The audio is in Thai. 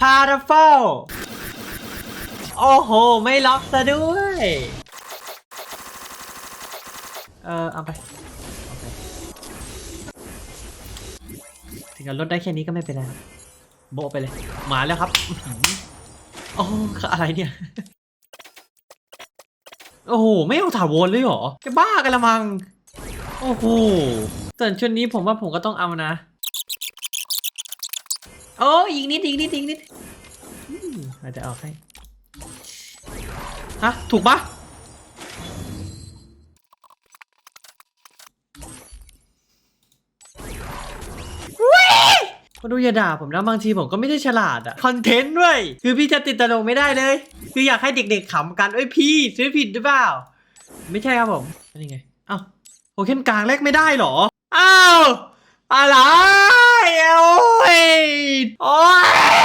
พาราเฟลโอ้โห ไม่ล็อกซะด้วย เออเอาไปเถึงจะลดได้แค่นี้ก็ไม่เป็นไรครับโบไปเลย มาแล้วครับอื้อหือโอ้อะไรเนี่ย โอ้โห ไม่เอาถาวรเลยเหรอจะบ้ากันละมัง โอ้โหส่วนชุดนี้ผมว่าผมก็ต้องเอานะ โอ้อีกนิดอีกนิดอีกนิดอืมอาจจะเอาให้ฮะถูกปะก็ดูอย่าด่าผมนะบางทีผมก็ไม่ได้ฉลาดอะคอนเทนต์ด้วย คือพี่จะติดตลกไม่ได้เลย คืออยากให้เด็กๆขำกันเอ้ยพี่ซื้อผิดหรือเปล่า ไม่ใช่ครับผมนี่ไง เอ้าโอเคนกลางแรกไม่ได้เหรอ อ้าวอะไร 哦